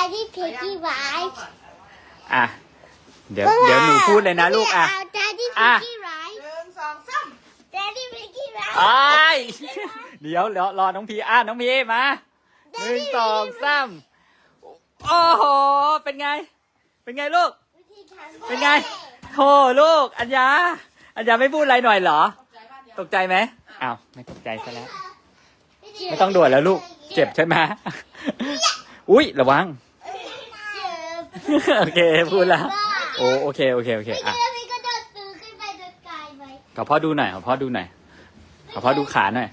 Daddy Piggy Rides อะ เดี๋ยวเดี๋ยวหนูพูดเลยนะลูกอะเอา Daddy อะ Piggy Rides หนึ่งสองสาม Daddy Piggy Rides ไอ้ายเดี๋ยวรอรอน้องพีอะน้องพีมาหนึ่งสองสามโอ้โห เป็นไง เป็นไงลูก เป็นไงโธ่ลูก อัญญา อัญญาไม่พูดอะไรหน่อยเหรอ ตกใจไหมอ้าว ไม่ตกใจซะแล้ว ไม่ต้องด่วนแล้วลูก เจ็บใช่ไหม อุ้ยระวังเจ็บ โอเคพูดแล้วโอ้โอเคโอเคโอเคไม่อะเจ็บพี่ก็โดดตื้อขึ้นไปโดนกายไหมขอพ่อดูหน่อยขอพ่อดูหน่อยขอพ่อดูขาหน่อย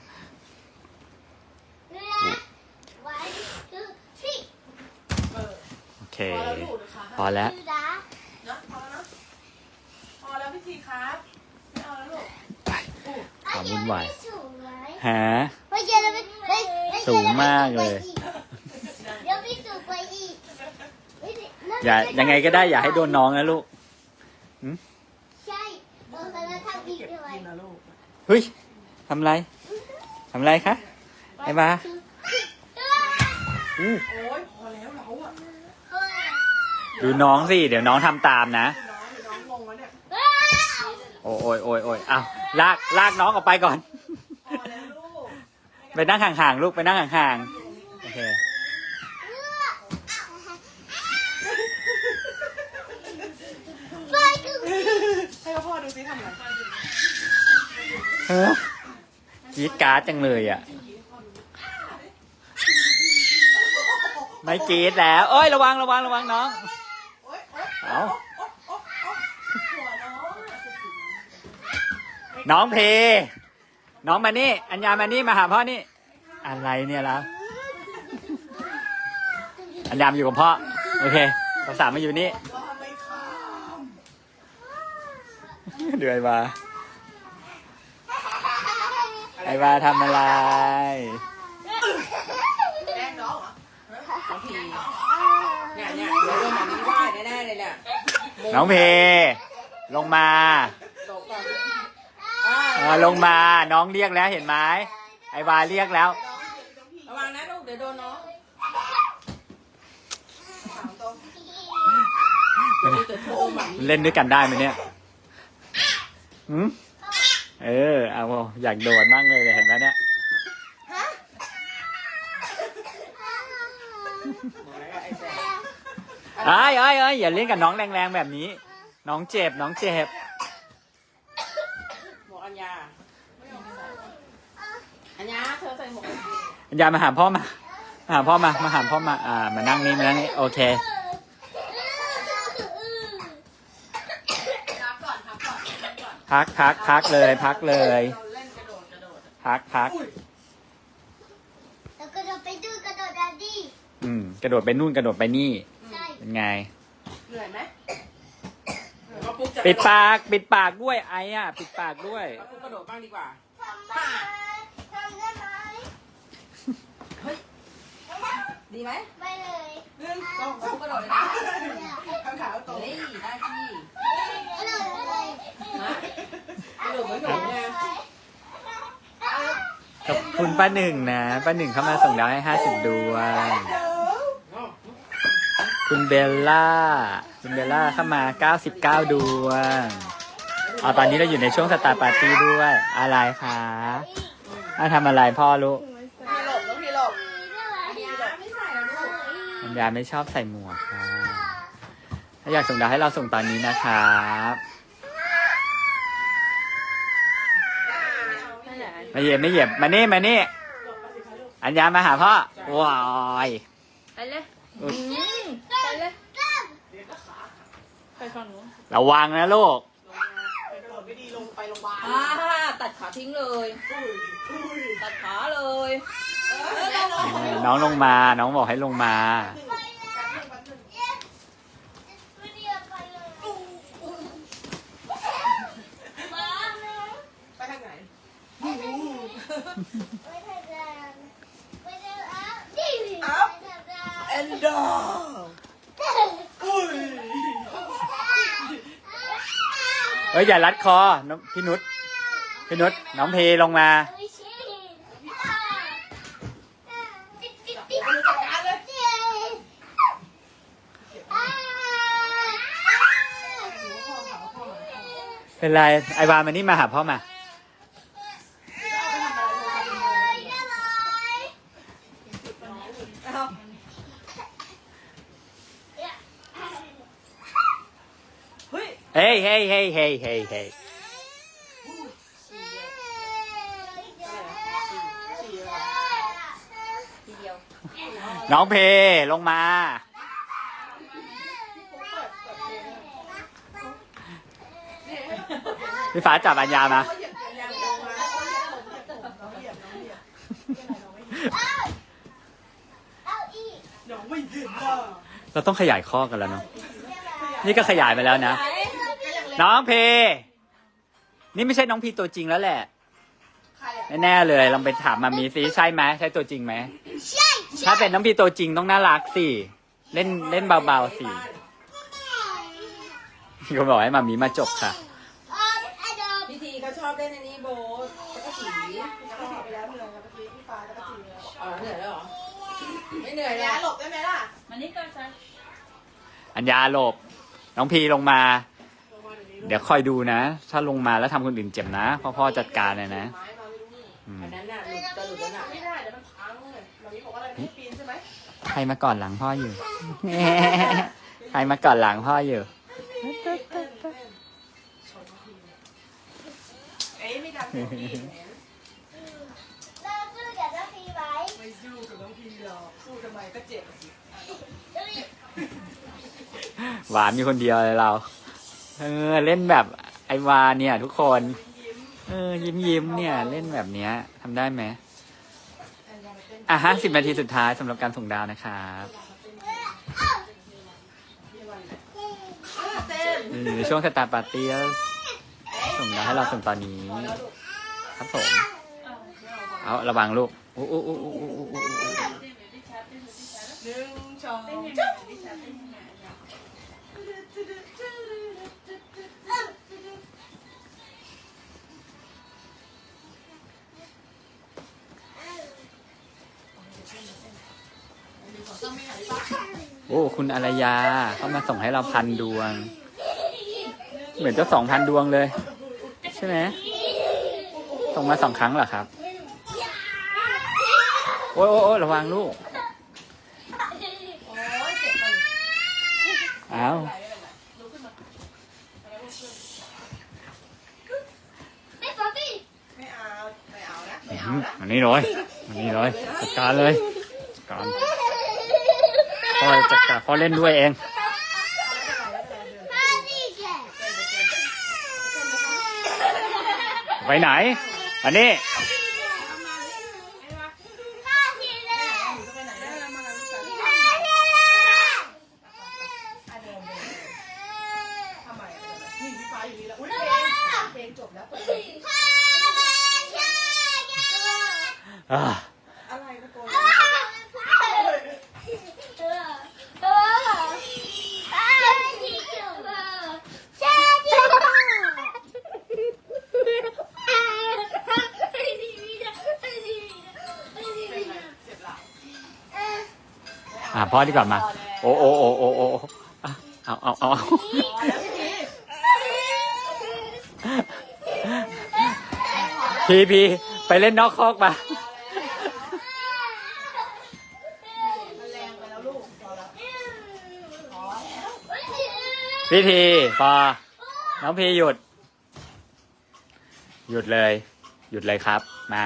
One, two, three เออโอเค พอแล้วลูกนะคะพอแล้วดูนะนะพอแล้วนะพอแล้วพี่ทีครับไม่เอาแล้วลูกความวุ่นวายไม่สูงไหมฮะไม่เจอแล้วไม่ไม่ไม่เจอสูงมากเลยเดี๋ยวพี่สูงไปอีกไม่ได้นั่น อย่ายังไงก็ได้อย่าให้โดนน้องนะลูกใช่โดนแล้วทำอีกด้วยกินนะลูกเฮ้ยทำไรทำไรคะไอ้บาอู้โอ้ยพอแล้วเราอะดูน้องสิ เดี๋ยวน้องทำตามนะน้องเดี๋ยวน้องลงแล้วเนี่ยโอ้ยโอ้ยโอ้ยโอ้ยอ้าวลากลากน้องออกไปก่อนพอแล้วลูกไปนั่งห่างๆลูกไปนั่งห่างๆโอเค ให้พ่อดูซิทำอะไรเฮ้ยกรีดการ์ดจังเลยอะ ไม่กรีดแล้วเอ้ยระวังระวังระวังน้องเอาน้องอะน้องเพ น้องมานี่ อัญญามานี่มาหาพ่อนี่ อะไรเนี่ยแล้วอัญญามอยู่กับพ่อ โอเคภาษามาอยู่นี่ ว่าไม่ข้าม เดือยมาไอ้บาทำอะไรแกล้งน้องเหรอน้องพีเนี่ยเนี่ยเดี๋ยวโดนหมานี้ได้แน่ๆเลยเนี่ยน้องเพลงมาตกก่อนเออลงมา น้องเรียกแล้วเห็นไหมไอ้บาเรียกแล้ว ระวังนะลูกเดี๋ยวโดนน้องถามตรงเดี๋ยวโทรหมานี้เล่นด้วยกันได้ไหมเนี่ย หืมเออ เอาอยากโดดมากเลยเห็นไหมเนี่ยไอ้ไอ้ไอ้ยอย่าเล่นกับน้องแรงๆแบบนี้ น้องเจ็บ น้องเจ็บหมวกอัญญาอัญญาเธอใส่หมวกอย่ามาหาพ่อมา มาหาพ่อมา มาหาพ่อมา อ่า มานั่งนี่ มานั่งนี่ โอเค พักก่อนพักก่อน พักก่อนพักพักพักเลยพักเลยเราเล่นกระโดดกระโดดพักพักแล้วก็โดดไปดูกระโดดดันดี้อืม กระโดดไปนู่นกระโดดไปนี่ ใช่เป็นไง เหนื่อยไหมเหนื่อยก็ปุ๊บจะปิดปาก ปิดปากด้วยไอ้อะปิดปากด้วยก็ปุ๊บกระโดดบ้างดีกว่า ทำได้ทำได้ไหมดีไหมไม่เลยหนึ่งสองสามกระโดดเลยนะข้างขาตรงเฮ้ยได้ที่ กระโดดเลย นะกระโดดเหมือนหนูไงขอบคุณป้าหนึ่งนะป้าหนึ่งเข้ามาส่งดาวให้ห้าสิบดวง คุณเบลล่า คุณเบลล่าเข้ามาเก้าสิบเก้าดวงอ๋อตอนนี้เราอยู่ในช่วงสตาร์ปาร์ตี้ด้วย อะไรคะอะทำอะไรพ่อลูกพี่หลบน้องพี่หลบยาไม่ใส่แล้วลูกอัญญาไม่ชอบใส่หมวกค่ะถ้าอยากส่งดาวให้เราส่งตอนนี้นะครับ ไม่ใส่ไม่เหยียบไม่เหยียบมานี่มานี่อัญญามาหาพ่อว้ายไปเลยอุ๊ยไปเลยไปฝั่งนู้นระวังนะลูกกระโดดไม่ดีลงไปโรงพยาบาลอ่าตัดขาทิ้งเลย ตัดขาเลย น้องลงมา น้องบอกให้ลงมา Up and down อุ้ยเฮ้ยอย่ารัดคอพี่นุชพี่นุชน้องเพลงมา เป็นไรไอวามานี่มาหาพ่อมา ฮ้ยเฮ้ยเฮ้ยเฮ้ยเฮ้ยเฮ้ยเฮ้ยทีเดียวน้องเพลงมา พี่ฟ้าจับอัญญามา เราต้องขยายข้อกันแล้วเนาะ นี่ก็ขยายไปแล้วนะ น้องเพ นี่ไม่ใช่น้องพีตัวจริงแล้วแหละแน่ๆเลยลองไปถามมามีสิใช่ไหมใช่ตัวจริงไหมถ้าเป็นน้องพีตัวจริงต้องน่ารักสิ เล่นเล่นเบาๆสิก็บอกให้มามีมาจบค่ะพิธีเขาชอบเล่นในนี้โบทแล้วก็สีก็สีไปแล้วเหนื่อยครับเมื่อกี้พี่ฟ้าแล้วก็สีแล้วอ๋อเหนื่อยแล้วเหรอ ไม่เหนื่อยแล้แล้วหลบได้ไหมล่ะ มันนี่ก็จะอัญญาหลบ น้องพีลงมา เดี๋ยวคอยดูนะ ถ้าลงมาแล้วทำคนอื่นเจ็บนะเพ่อพ่อจัดการเลยนะไม้มาไม่รู้นี่อืม อันนั้นน่ะหลุดจะหลุดแล้วน่ะไม่ได้เดี๋ยวมันพังเลยมามีบอกว่าอะไรไม่ให้ปีนใช่ไหมใครมาก่อนหลังพ่ออยู่ ใครมาก่อนหลังพ่ออยู่เอ้ยไม่ดันของพี่ไม่สู้กับน้องพีหรอกสู้ทำไมก็เจ็บสิ หวานมีคนเดียวเลยเรา เออ เล่นแบบไอวาเนี่ย ทุกคน เออ ยิ้มยิ้มเนี่ย เล่นแบบเนี้ยทำได้ไหมอะห้าสิบนาทีสุดท้ายสำหรับการส่งดาวนะครับเต้นเอช่วงสตาร์ปาร์ตี้ส่งดาวให้เราส่งตอนนี้ ครับผม เอาระวังลูกอู้อู้อู้อู้อู้ อ้คุณอารยาเข้ามาส่งให้เราพันดวง เหมือนจะสองพันดวงเลย ใช่ไหมส่งมาสองครั้งเหรอครับ โอ้ยโอ้ยโอ้ยระวังลูกอ้าวไม่เอาไม่เอานะไม่เอานะอันนี้เลยอันนี้เลยจัดการเลยจัดการ พ่อจัดการพ่อเล่นด้วยเอง ไปไหน อันนี้ ทำไมนี่พี่ฟ้าอยู่นี่แล้วอุ้ยเพลงจบแล้วเปิด อ่า อะไรตะโกน อ่าพ่อดีกว่ามา โอ้โอ้โอ้โอ้โอ้อะเอาเอาเอาเอาพีพีไปเล่นนอกคอกมามันแรงไปแล้วลูกพอแล้วพิธีพอน้องพีหยุด หยุดเลย หยุดเลยครับ มา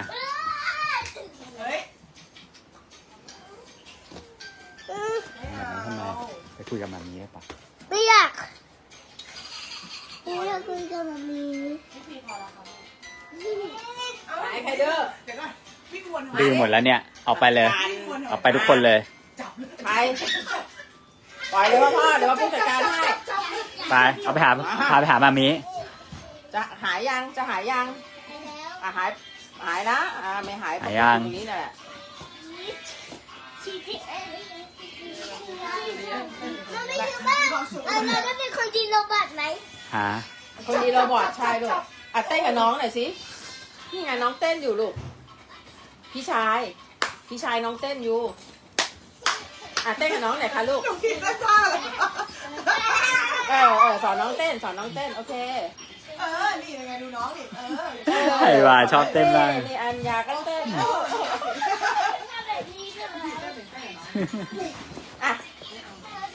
คุยกับมามีได้ปะไม่อยากไม่อยากคุยกับมันมีหายใครเด้อเดี๋ยวก่อนวิ่งวนหาดื้อหมดแล้วเนี่ยออกไปเลยออกไปทุกคนเลยจับไปปล่อยเลยว่าพ่อ เดี๋ยวว่าผู้จัดการให้ ไป เอาไปหา พาไปหามามี จะหายยัง จะหายยังอะหาย หายนะ อ่าไม่หายหายยังตรงนี้แหละ มันไม่อยู่บ้าเราได้เป็นคนดีโรบอทไหมหาคนดีเรบอดชายลูกอะเต้นกับน้องหน่อยสินี่ไงน้องเต้นอยู่ลูก พี่ชาย พี่ชายน้องเต้นอยู่ อะเต้นกับน้องหน่อยค่ะลูกกินแล้วจ้าเลยเออเออสอนน้องเต้นสอนน้องเต้นโอเค เออ นี่ยังไงดูน้องนี่ เออไอ้ว่าชอบเต้นมากนี่อัญญาก็เต้นท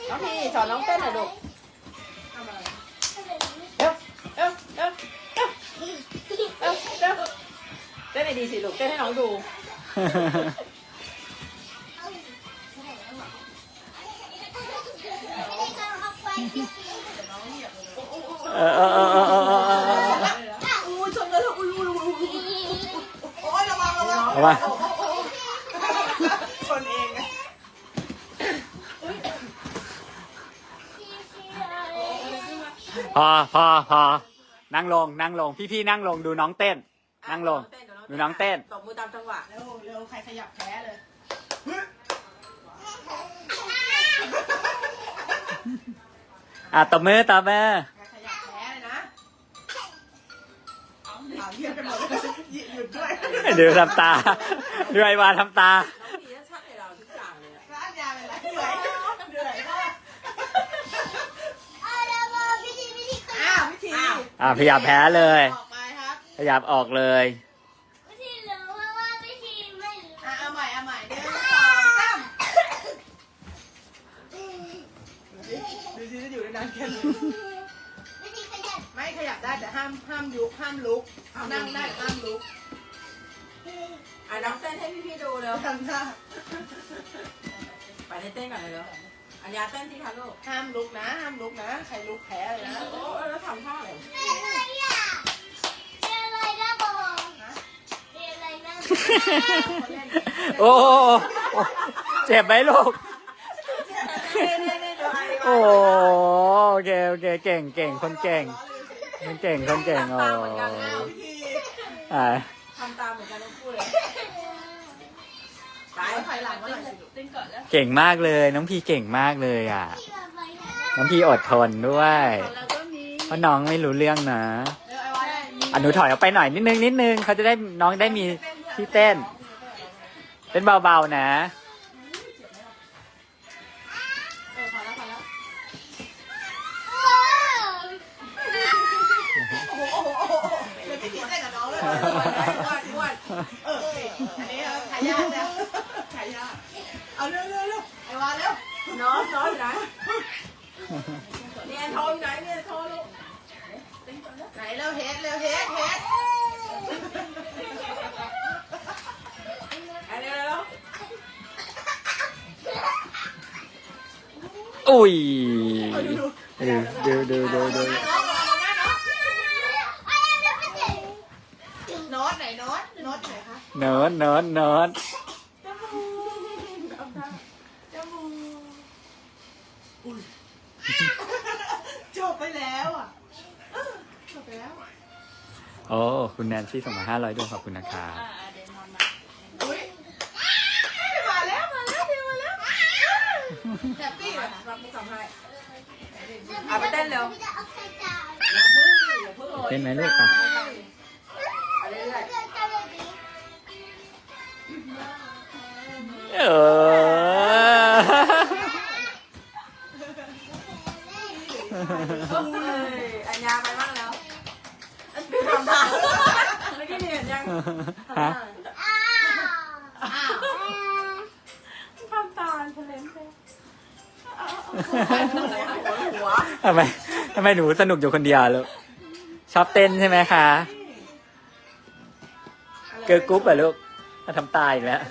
น้องพี่สอนน้องเต้นหน่อยลูกทำอะไรทำแบบนี้เร็วเร็วเร็วเร็วเร็วเร็วเต้นให้ดีสิลูกเต้นให้น้องดูไม่ได้การเอาไปที่เออเออเออเออเออเออเอออุ้ยชนกันแล้วอุ้ยอุ้ยอุ้ยอุ้ยโอ้ยระวังระวัง เอามา ชนเองไง พอพอพอนั่งลงนั่งลงพี่พี่ๆนั่งลงดูน้องเต้น นั่งลงดูน้องเต้นตบมือตามจังหวะเร็วเร็วใครขยับแพ้เลยอะตบมือตบมือใครขยับแพ้เลยนะเอาเยี่ยมไปหมดเลยหยุดด้วยดูทำตาดูไอ้วาทำตาน้องพี่ชักให้เราทุกอย่างเลยอะร้านยาเป็นไรเหนื่อยเหนื่อยมาก เอาละมาวิธีวิธีข อ้า ยั ว บ วิธี อะพยายามแพ้เลย ออกไปครับขยับออกเลยวิธีรู้ว่าว่าวิธีไม่รู้ อะเอาใหม่เอาใหม่หนึ่งสองสามดูสิจะอยู่ได้นานแค่ไหนวิธีขยับไม่ขยับได้แต่ห้ามห้ามยุกห้ามลุก นั่งได้แต่ห้ามลุกอะน้องเต้นให้พี่ๆดูเร็ว ทำท่า ไปเต้นก่อนเลยเร็ว อัญญาเต้นที่คะลูกห้ามลุกนะ ห้ามลุกนะ ใครลุกแพ้เลยนะ โอ้แล้วทำท่าอะไรเป็นอะไรอะเป็นอะไรนะบอกเป็นอะไรนะโอ้โหเจ็บไหมลูก โอ้โอเคโอเคเก่งเก่งคนเก่งคนเก่งคนเก่งโอ้วิธีอ่า ถอยหลังมาหน่อยสิลูกเต้นก่อนแล้วเก่งมากเลย น้องพีเก่งมากเลยอะที่เราไปนะน้องพีอดทนด้วยแล้วก็มีเพราะน้องไม่รู้เรื่องนะเร็วไอ้วะได้อันหนูถอยออกไปหน่อยนิดนึงนิดนึงเขาจะได้น้องได้มีที่เต้น เต้นเบาๆนะ น้องน้องอยู่ไหนเนี่ยโทรอยู่ไหนเนี่ยโทรลูก ไหนเร็วเฮดเร็วเฮดเฮด อันนี้แล้ว อุ้ยดูดูดูดูดู โน้ตไหนโน้ตโน้ตไหนคะ เนิร์ดเนิร์ดเนิร์ด จบไปแล้วอะจบไปแล้ว โอ้ คุณแนนซี่ส่งมาห้าร้อยดวงขอบคุณนะคะอ่าเดี๋ยวนอนมาอุ้ยมาแล้วมาแล้วเดี๋ยวมาแล้วแฮปปี้เหรอรับมุกทำให้เอาไปเต้นเร็วไม่ได้เอาใส่จานอย่าเพิ่งอย่าเพิ่งเต้นไหมลูกอะเอาเรื่อยเดินกันเลยดิเออๆเอ้ยอัญญาไปบ้างแล้วทำท่า ฮะทำตาทะเลนไปทำไมทำไมหนูสนุกอยู่คนเดียวลูกชอบเต้นใช่ไหมคะเกิร์ลกรุ๊ปเหรอลูกมาทำตายอีกแล้ว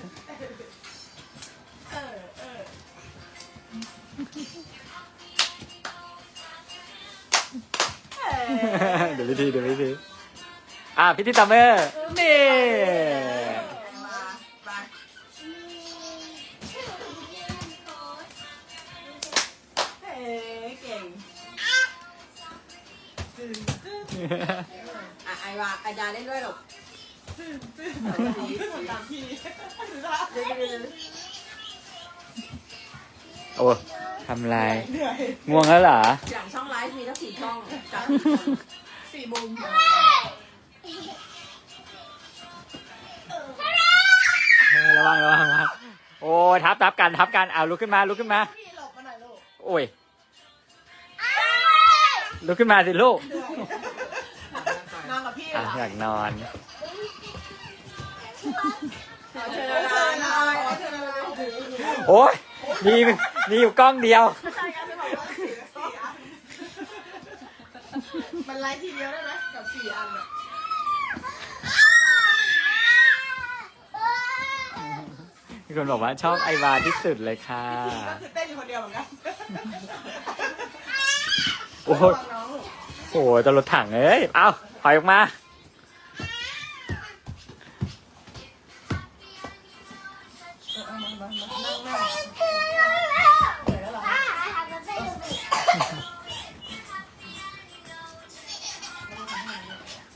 เดี๋ยววิธีเดี๋ยววิธี อะพิธีตัมเมอร์นี่มาไปเฮ้เก่งอะไอวาไอดาเล่นด้วยหรอตามพี่โอ้ทำไรเหนื่อยง่วงแล้วเหรอ อย่างช่องไลฟ์มีทั้งสี่ช่องจัดสี่มุม วังระวังระวังโอ้ทับทับกันทับกันเอาลุกขึ้นมาลุกขึ้นมา พี่หลบมาหน่อยลูกโอ้ยลุกขึ้นมาสิลูกเหนื่อยอะอยากนอน ขอเชิญนอนหน่อยขอเชิญนอนโอ้ยมีมีอยู่กล้องเดียว มันไลฟ์ทีเดียวได้ไหมกับสี่อันอะ คนบอกว่าชอบไอวาที่สุดเลยค่ะ ก็คือเต้นอยู่คนเดียวเหมือนกันโอ้ยฟังน้องลูกโอ้โหจะรถถังเอ้ย เอาถอยออกมา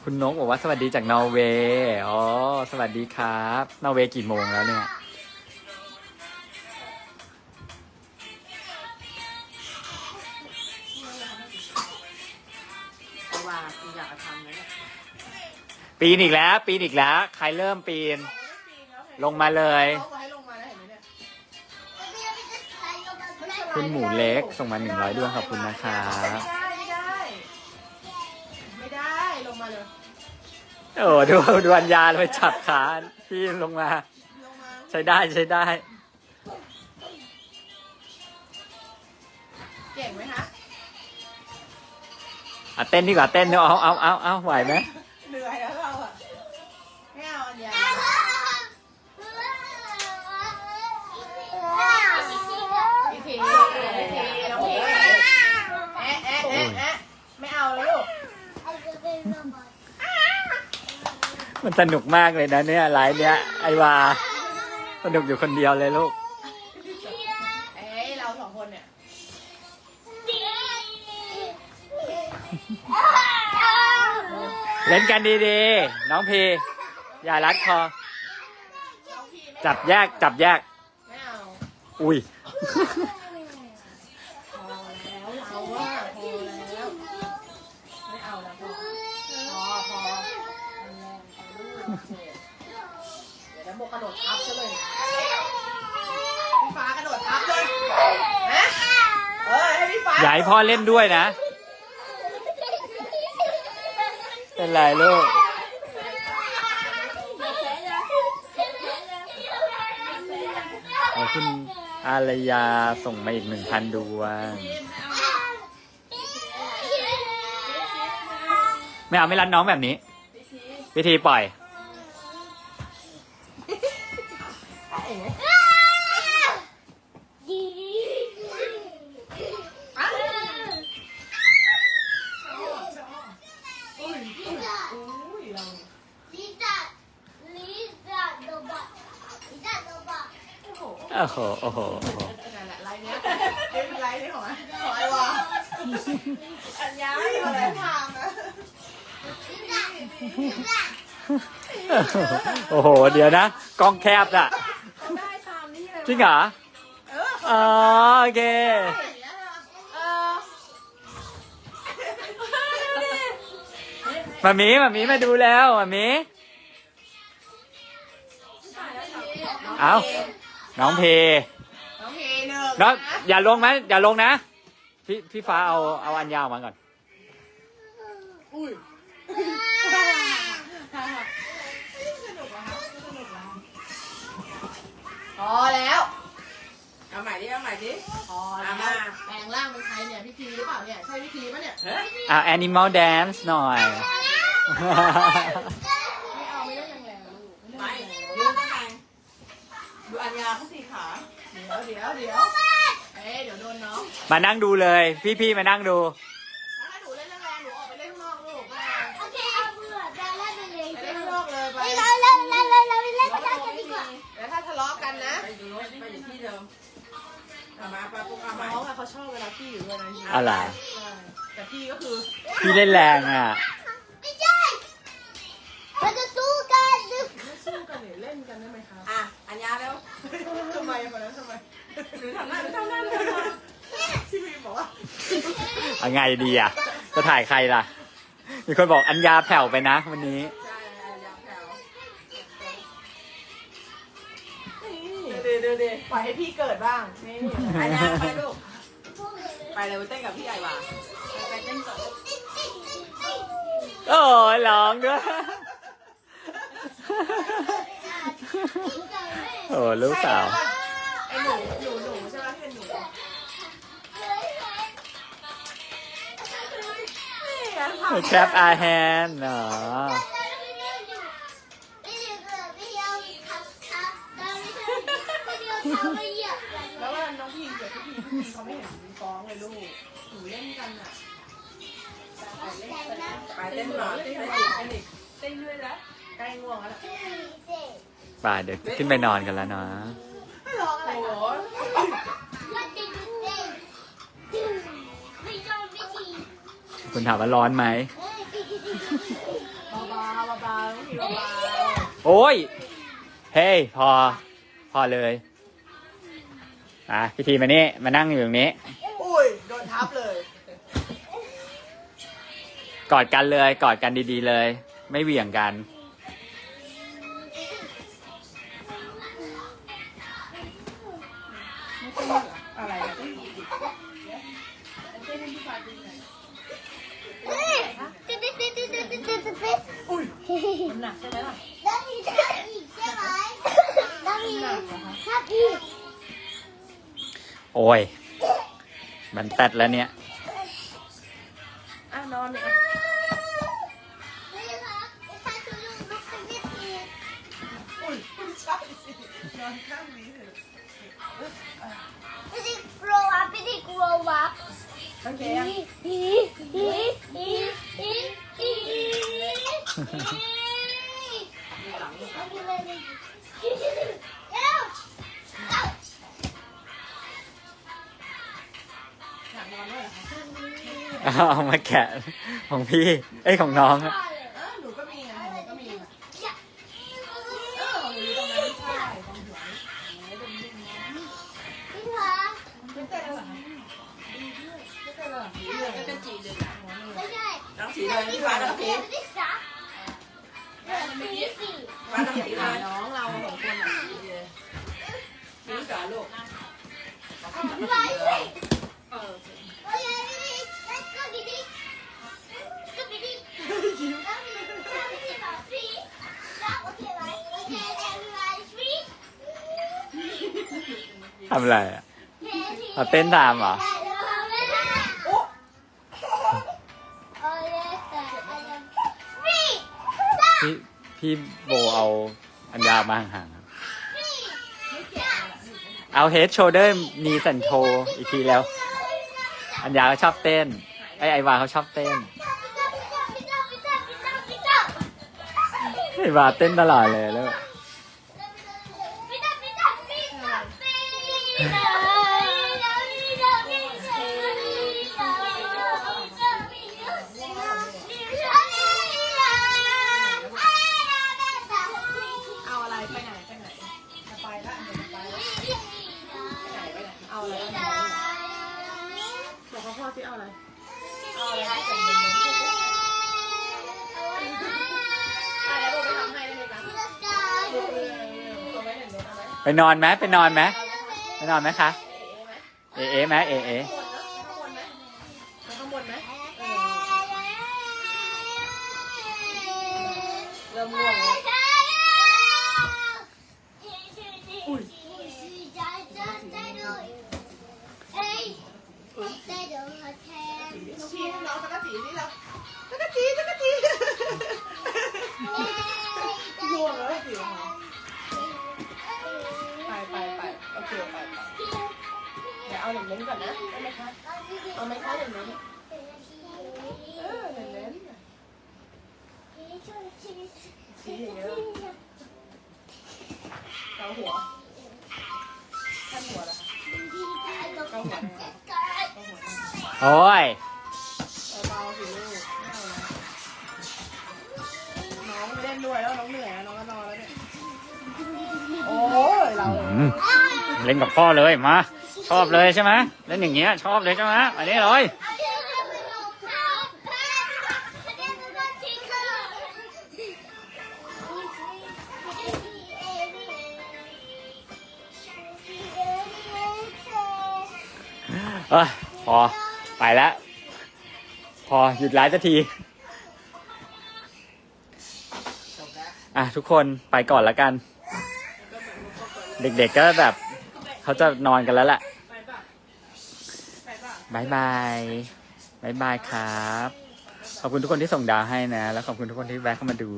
คุณนกบอกว่าสวัสดีจากนอร์เวย์ อ๋อ สวัสดีครับ นอร์เวย์กี่โมงแล้วเนี่ย ไอ้ว่าคุณอยากจะทำนะเนี่ยปีนอีกแล้ว ปีนอีกแล้ว ใครเริ่มปีน ลงมาเลยน้องบอกให้ลงมาแล้วเห็นไหมเนี่ยคุณหมูเล็กส่งมาหนึ่งร้อยดวงขอบคุณนะครับ ไม่ได้ไม่ได้ ไม่ได้ลงมาเลยโอ้ดูดูอัญญาไปจับขาพี่ลงมา ลงมา ใช้ได้ใช้ได้ อะเต้นดีกว่าเต้นเนาะเอาเอาเอาเอาไหวไหมเหนื่อยแล้วเราอะไม่เอาอันยาพี่ทีพี่ทีน้องพีแอะแอะแอะแอะไม่เอาแล้วลูกมันสนุกมากเลยนะเนี่ยไลฟ์เนี้ยไอวาสนุกอยู่คนเดียวเลยลูก เล่นกันดีๆ น้องพีอย่ารัดคอน้องพีไม่จับแยกจับแยก ไม่เอาอุ้ย พอแล้วเราว่าพอแล้ว ไม่เอาแล้วพอพอพอมันแรงไปลูกเดี๋ยวแล้วโมกระโดดทับซะเลยพี่ฟ้ากระโดดทับเลยฮะเออให้พี่ฟ้า อย่าให้พ่อเล่นด้วยนะ เป็นไรลูกขอบคุณอารยาส่งมาอีกหนึ่งพันดวง ไม่เอาไม่รัดน้องแบบนี้ วิธีปล่อยอุ้ย ดี๋ยวนะ กล้องแคบอะ ได้ตามนี้เลยจริงเหรอเอออ๋อโอเคอย่างเงี้ยนะเออมามีมามีมาดูแล้วมามีเอาน้องเพน้องพีหนึ่งน้องอย่าลงนะอย่าลงนะ พี่พี่ฟ้าเอาเอาอันยาวมาก่อนอุ้ยสนุกเหรอคะสนุกเหรอ พอแล้วเอาใหม่ดิเอาใหม่ดิ พอแล้วแปลงร่างเป็นใครเนี่ยพี่ทีหรือเปล่าเนี่ย ใช่พี่ทีปะเนี่ย เฮ้ยอ่า animal dance หน่อย ไม่เอาไม่ได้แรงๆลูกไปไม่ได้แรงยืนได้ไงดูอัญญาเขาสี่ขาๆเดี๋ยวเดี๋ยวเดี๋ยวเอ๊ะเดี๋ยวโดนน้องมานั่งดูเลย พี่พี่มานั่งดู มาปะปุ๊กอามาน้องอะเขาชอบเวลาพี่อยู่ด้วยนะจริงๆอะไรใช่แต่พี่ก็คือพี่เล่นแรงอะ ไม่ใช่เราจะสู้กันดึกไม่สู้กันเนี่ยเล่นกันได้ไหมคะอะอัญญาเร็วทำไมคนนั้นทำไมหนูทำหน้าหนูทำหน้าหนูทำหน้าพี่พีบอกว่าเอาไงดีอะ จะถ่ายใครล่ะ มีคนบอกอัญญาแผ่วไปนะวันนี้ ใดี๋ยวเดี๋ยวเดี๋ยวปล่อยให้พี่เกิดบ้างนี่อัญญาไปลูก ไปเลยไปเต้นกับพี่ใหญ่หว่าไปเต้นก่อนโอ้ยร้องด้วย โอ้ลูกสาว ไอ้หนูหนูหนูใช่ไหมที่เป็นหนูนี่ไง แคปอาแฮนเนาะ แล้วว่าน้องพี่เกิดพี่พี่เขาไม่เห็นมีฟ้องเลยลูกหนูเล่นกันอะไปเต้นหน่อยเต้นอีกเต้นอีกเต้นด้วยแล้วใกล้ง่วงแล้วป่าเดี๋ยวขึ้นไปนอนกันแล้วเนาะร้องอะไรโอ้โหคุณถามว่าร้อนไหมเบาๆเบาๆน้องพี่เบาโอ้ย เฮ้ย พอ พอเลย อะพิธีมานี่มานั่งอยู่ตรงนี้ๆอุ้ย โดนทับเลย กอดกันเลยกอดกันดีๆเลย ไม่เหวี่ยงกัน อะไรอะอุ้ยมันหนักใช่ไหมล่ะ แล้วมีทับอีกใช่ไหมแล้วมีทับอีก โอ้ย มันแตดแล้วเนี่ย อะนอนเนี่ยไม่ครับถ้าคุณลุงลุกขึ้นนิดนึงอุ้ยไม่ใช่สินอนข้างนี้เถอะไม่ได้ grow up ไม่ได้ grow up โอเคอี เอามาแกะของพี่ เอ้ยของน้องอะเออหนูก็มีนะหนูก็มีนะเออหนูอยู่ตรงนั้นใช่ตรงหัวนี่โอ้ยเป็นดิ้นนะพี่คะเป็นเต้นเหรอคะไม่เต้นเหรอเลยก็จีเลยน้องผีเลยพี่ฟ้าน้องสีฟ้าน้องผีเลยน้องเราสองคนอะผีเลยผีสาลูก ทำอะไรอะเอาเต้นตามเหรอ พี่พี่โบเอาอันยามาห่างๆครับ เอาเฮดโชเดอร์นีสันโทอีกทีแล้ว อันยาเขาชอบเต้น ไอไอวาเขาชอบเต้น ไอวาเต้นตลอดเลยแล้ว เอาอะไรไปไหนไปไหนจะไปละเดี๋ยวจะไปละไปไหนไปไหนเอาอะไรบอกเขาพ่อสิเอาอะไรเอาอะไรให้เป็นเป็นเป็นไปแล้วบอกไปทำให้ได้ไหมคะเอาไว้หนึ่งเดี๋ยวเอาไว้ ไปนอนไหมไปนอนไหม ไปนอนไหมคะ เอเอไหมเอเอข้างบนไหมเริ่มง่วงแล้วอุ้ยเอ้ยได้เดี๋ยวมาแทนชี้ให้น้องสักกะจีนี่แล้ว เอาไหมคะหนึ่งเล้นเออหนึ่งเล้นชี้อย่างเงี้ยเกาหัวท่านหัวเหรอคะเกาหัวเกาหัวโอ้ย เบาๆสิลูกไม่เอานะน้องไม่เล่นด้วยแล้วน้องเหนื่อยแล้วน้องก็นอนแล้วเนี่ย โอ้ยเราอืมเล่นกับพ่อเลยมา ชอบเลยใช่ไหมเล่นอย่างเงี้ยชอบเลยใช่ไหมอันนี้เลยเอ้ยพอไปแล้ว พอหยุดไลฟ์สักทีอะทุกคนไปก่อนแล้วกัน เด็กๆก็แบบ เขาจะนอนกันแล้วแหละ บายบายบายบายครับ ขอบคุณทุกคนที่ส่งดาวให้นะ แล้วขอบคุณทุกคนที่แวะเข้ามาดู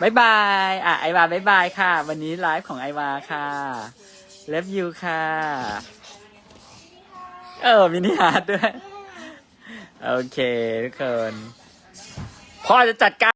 บายบาย อะไอวาบายบายค่ะ วันนี้ไลฟ์ของไอวาค่ะเลิฟยูค่ะ เออมินิฮาร์ดด้วย โอเคทุกคนพ่อจะจัดการ